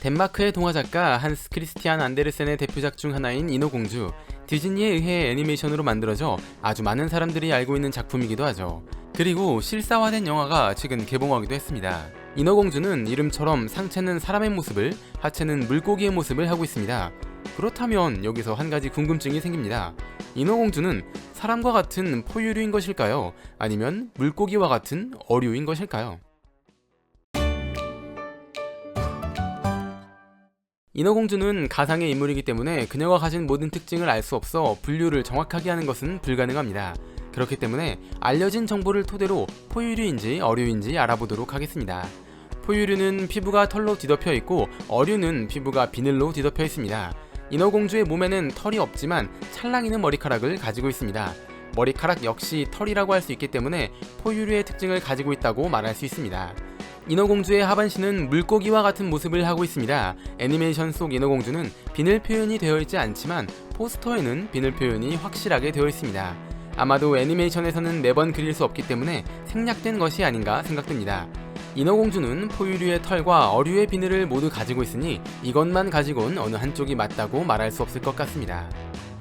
덴마크의 동화 작가 한스 크리스티안 안데르센의 대표작 중 하나인 인어공주. 디즈니에 의해 애니메이션으로 만들어져 아주 많은 사람들이 알고 있는 작품이기도 하죠. 그리고 실사화된 영화가 최근 개봉하기도 했습니다. 인어공주는 이름처럼 상체는 사람의 모습을, 하체는 물고기의 모습을 하고 있습니다. 그렇다면 여기서 한 가지 궁금증이 생깁니다. 인어공주는 사람과 같은 포유류인 것일까요? 아니면 물고기와 같은 어류인 것일까요? 인어공주는 가상의 인물이기 때문에 그녀가 가진 모든 특징을 알 수 없어 분류를 정확하게 하는 것은 불가능합니다. 그렇기 때문에 알려진 정보를 토대로 포유류인지 어류인지 알아보도록 하겠습니다. 포유류는 피부가 털로 뒤덮여 있고 어류는 피부가 비늘로 뒤덮여 있습니다. 인어공주의 몸에는 털이 없지만 찰랑이는 머리카락을 가지고 있습니다. 머리카락 역시 털이라고 할 수 있기 때문에 포유류의 특징을 가지고 있다고 말할 수 있습니다. 인어공주의 하반신은 물고기와 같은 모습을 하고 있습니다. 애니메이션 속 인어공주는 비늘 표현이 되어 있지 않지만 포스터에는 비늘 표현이 확실하게 되어 있습니다. 아마도 애니메이션에서는 매번 그릴 수 없기 때문에 생략된 것이 아닌가 생각됩니다. 인어공주는 포유류의 털과 어류의 비늘을 모두 가지고 있으니 이것만 가지고는 어느 한쪽이 맞다고 말할 수 없을 것 같습니다.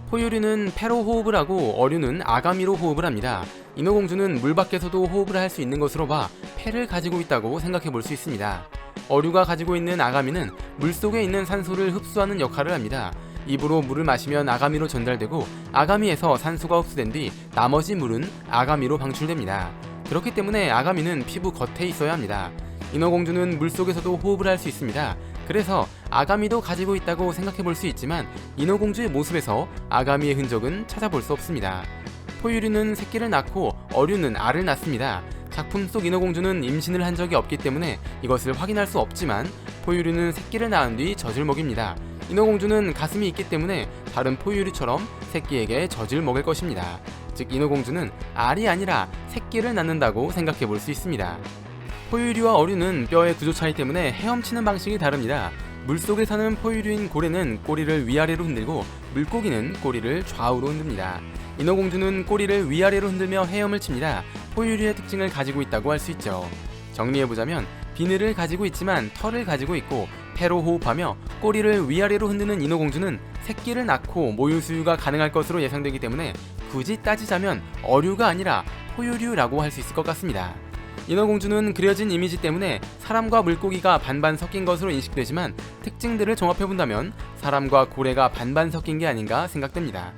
포유류는 폐로 호흡을 하고 어류는 아가미로 호흡을 합니다. 인어공주는 물 밖에서도 호흡을 할 수 있는 것으로 봐 폐를 가지고 있다고 생각해 볼 수 있습니다. 어류가 가지고 있는 아가미는 물 속에 있는 산소를 흡수하는 역할을 합니다. 입으로 물을 마시면 아가미로 전달되고 아가미에서 산소가 흡수된 뒤 나머지 물은 아가미로 방출됩니다. 그렇기 때문에 아가미는 피부 겉에 있어야 합니다. 인어공주는 물 속에서도 호흡을 할 수 있습니다. 그래서 아가미도 가지고 있다고 생각해 볼 수 있지만 인어공주의 모습에서 아가미의 흔적은 찾아볼 수 없습니다. 포유류는 새끼를 낳고 어류는 알을 낳습니다. 작품 속 인어공주는 임신을 한 적이 없기 때문에 이것을 확인할 수 없지만 포유류는 새끼를 낳은 뒤 젖을 먹입니다. 인어공주는 가슴이 있기 때문에 다른 포유류처럼 새끼에게 젖을 먹을 것입니다. 즉 인어공주는 알이 아니라 새끼를 낳는다고 생각해 볼 수 있습니다. 포유류와 어류는 뼈의 구조 차이 때문에 헤엄치는 방식이 다릅니다. 물속에 사는 포유류인 고래는 꼬리를 위아래로 흔들고 물고기는 꼬리를 좌우로 흔듭니다. 인어공주는 꼬리를 위아래로 흔들며 헤엄을 칩니다. 포유류의 특징을 가지고 있다고 할 수 있죠. 정리해보자면 비늘을 가지고 있지만 털을 가지고 있고 폐로 호흡하며 꼬리를 위아래로 흔드는 인어공주는 새끼를 낳고 모유 수유가 가능할 것으로 예상되기 때문에 굳이 따지자면 어류가 아니라 포유류라고 할 수 있을 것 같습니다. 인어공주는 그려진 이미지 때문에 사람과 물고기가 반반 섞인 것으로 인식되지만 특징들을 종합해본다면 사람과 고래가 반반 섞인 게 아닌가 생각됩니다.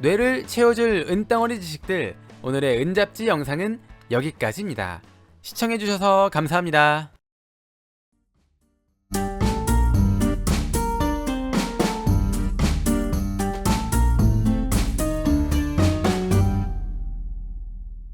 뇌를 채워줄 은덩어리 지식들 오늘의 은잡지 영상은 여기까지입니다. 시청해주셔서 감사합니다.